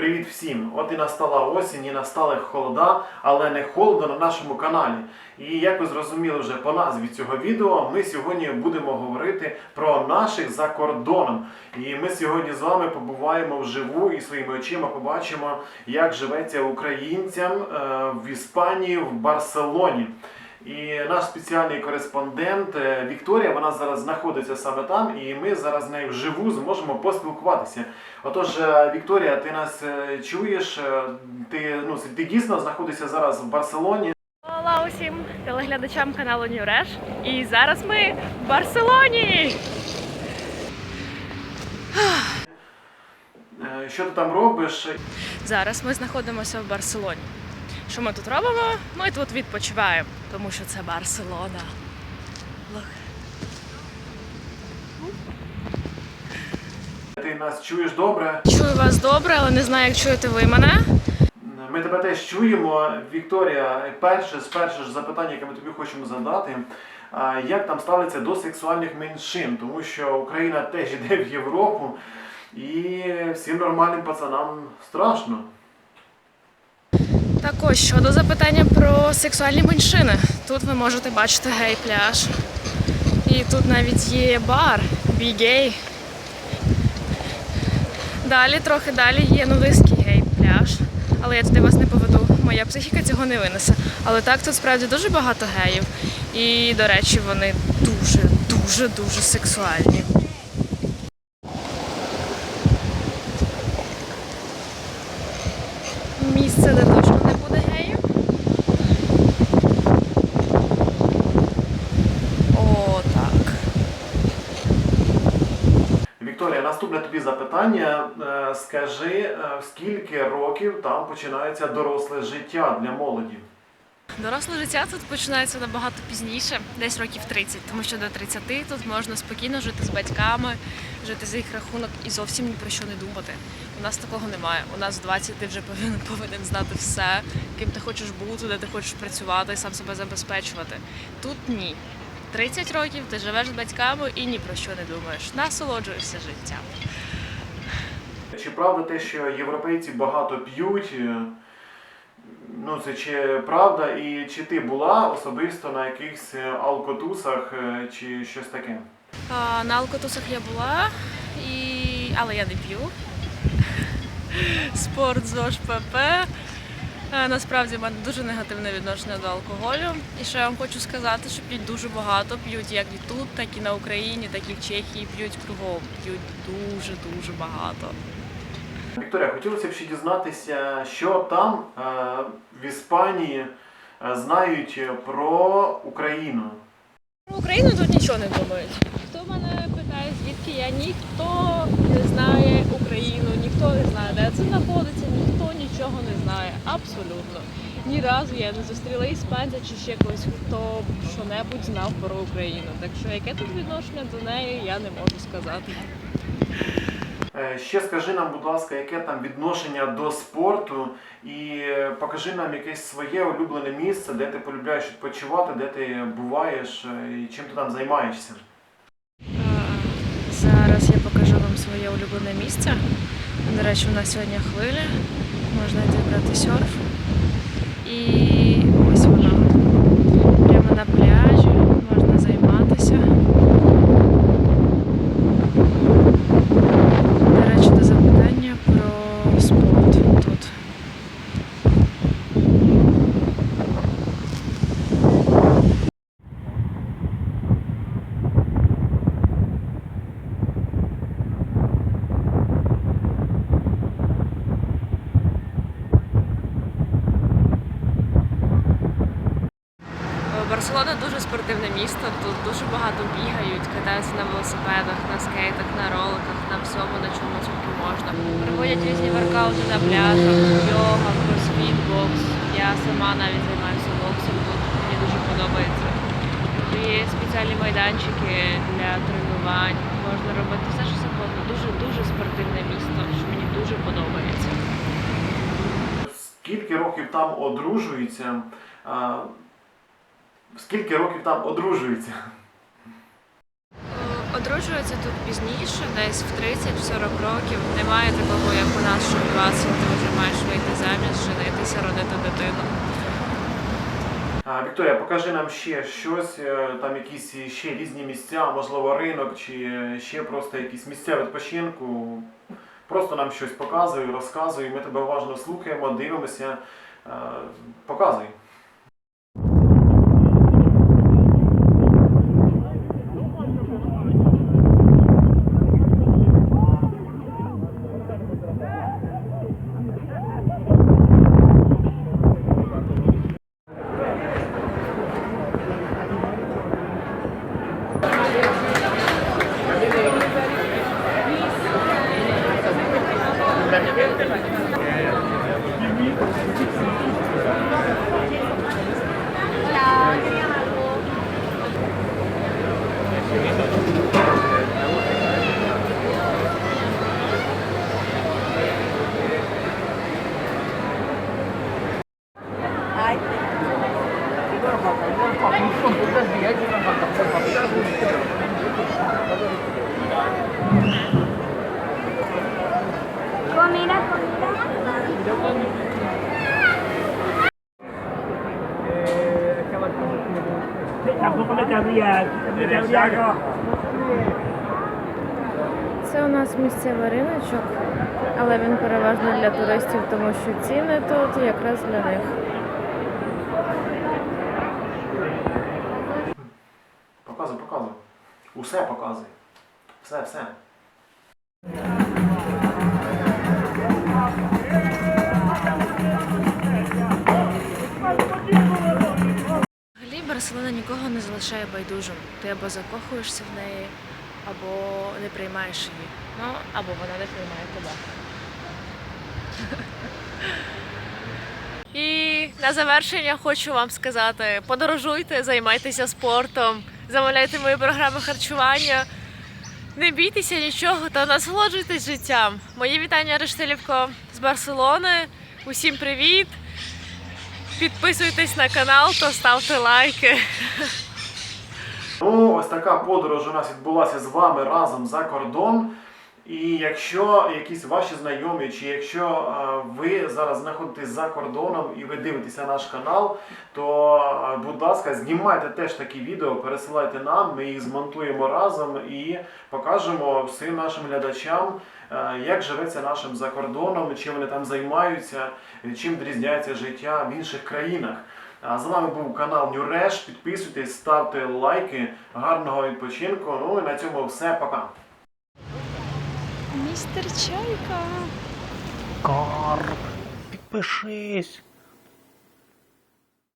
Привіт всім! От і настала осінь, і настали холода, але не холодно на нашому каналі. І як ви зрозуміли вже по назві цього відео, ми сьогодні будемо говорити про наших за кордоном. І ми сьогодні з вами побуваємо вживу і своїми очима побачимо, як живеться українцям е, в Іспанії, в Барселоні. І наш спеціальний кореспондент е, Вікторія, вона зараз знаходиться саме там, і ми зараз з нею вживу зможемо поспілкуватися. Отож, е, Вікторія, ти нас е, чуєш? Ти, ну, ти дійсно знаходишся зараз в Барселоні. Олá усім телеглядачам каналу Нюреш. І зараз ми в Барселоні. Що ти там робиш? Зараз ми знаходимося в Барселоні. Що ми тут робимо? Ми тут відпочиваємо, тому що це Барселона. Ти нас чуєш добре? Чую вас добре, але не знаю, як чуєте ви мене. Ми тебе теж чуємо. Вікторія, перше з перше ж запитання, яке ми тобі хочемо задати. Як там ставиться до сексуальних меншин? Тому що Україна теж йде в Європу, і всім нормальним пацанам страшно. Також щодо запитання про сексуальні меншини. Тут ви можете бачити гей-пляж. І тут навіть є бар, бі-гей. Далі, трохи далі є нудистський гей-пляж. Але я туди вас не поведу. Моя психіка цього не винесе. Але так тут справді дуже багато геїв. І, до речі, вони дуже, дуже, дуже сексуальні. Місце, де точно не буде геїв. О, так. Вікторія, наступне тобі запитання. Е, Скажи, е, скільки років там починається доросле життя для молоді? Доросле життя тут починається набагато пізніше, десь років 30, тому що до 30 тут можна спокійно жити з батьками, жити за їх рахунок і зовсім ні про що не думати. У нас такого немає. У нас в 20 ти вже повинен, повинен знати все, ким ти хочеш бути, де ти хочеш працювати, сам себе забезпечувати. Тут ні. 30 років ти живеш з батьками і ні про що не думаєш. Насолоджуєшся життям. Чи правда те, що європейці багато п'ють? Е, Ну, це чи правда, і чи ти була особисто на якихось е, алкотусах е, чи щось таке? А, на алкотусах я була, і... але я не п'ю. Спорт ЗОЖ ПП. Насправді в мене дуже негативне відношення до алкоголю. І ще я вам хочу сказати, що п'ють дуже багато, п'ють як і тут, так і на Україні, так і в Чехії, п'ють кругом. П'ють дуже-дуже багато. Вікторія, хотілося б ще дізнатися, що там е, в Іспанії е, знають про Україну. Про Україну тут нічого не думають. Хто мене питає, звідки я? Ніхто не знає Україну, ніхто не знає, де це знаходиться, ніхто нічого не знає. Абсолютно. Ні разу я не зустріла іспанця чи ще когось, хто що-небудь знав про Україну. Так що яке тут відношення до неї, я не можу сказати. Е, Ще скажи нам, будь ласка, яке там відношення до спорту, і е, покажи нам якесь своє улюблене місце, де ти полюбляєш відпочивати, де ти буваєш е, і чим ти там займаєшся. Зараз я покажу вам своє улюблене місце. До речі, у нас сьогодні хвиля, можна йти брати серф. І ось воно. Прямо на пляжі можна займатися. До речі, до запитання про спорт тут. Барселона дуже спортивне місто. Тут дуже багато бігають, катаються на велосипедах, на скейтах, на роликах, на всьому, на чому тільки можна. Проводять різні воркаути на пляжах, йога, кросфіт, бокс. Я сама навіть займаюся боксом тут. Мені дуже подобається. Є спеціальні майданчики для тренувань. Можна робити все, що завгодно. Дуже дуже спортивне місто, що мені дуже подобається. Скільки років там одружуються? Скільки років там одружуються? Е, Одружуються тут пізніше, десь в 30-40 років. Немає такого, як у нас, що в 20 збираюся родити дитину. А, Вікторія, покажи нам ще щось, е, там якісь ще різні місця, можливо, ринок, чи е, ще просто якісь місця відпочинку. Просто нам щось показуй, розказуй, ми тебе уважно слухаємо, дивимося. Е, Показуй. Comida, comida. Це у нас місцевий риночок, але він переважно для туристів, тому що ціни тут якраз для них. Показуй, показуй. Усе показуй. Все, все. Взагалі Барселона нікого не залишає байдужим. Ти або закохуєшся в неї, або не приймаєш її. Ну, або вона не приймає тебе. І на завершення хочу вам сказати: подорожуйте, займайтеся спортом, замовляйте мої програми харчування. Не бійтеся нічого та насолоджуйтесь життям. Мої вітання Рештилівко з Барселони. Усім привіт! Підписуйтесь на канал та ставте лайки. Ну, ось така подорож у нас відбулася з вами разом за кордон. І якщо якісь ваші знайомі, чи якщо е, ви зараз знаходитесь за кордоном і ви дивитеся наш канал, то, е, будь ласка, знімайте теж такі відео, пересилайте нам, ми їх змонтуємо разом і покажемо всім нашим глядачам, е, як живеться нашим за кордоном, чим вони там займаються, чим відрізняється життя в інших країнах. А з вами був канал Нюреш. Підписуйтесь, ставте лайки. Гарного відпочинку. Ну і на цьому все. Пока. Містер Чайка. Карп. Підпишись.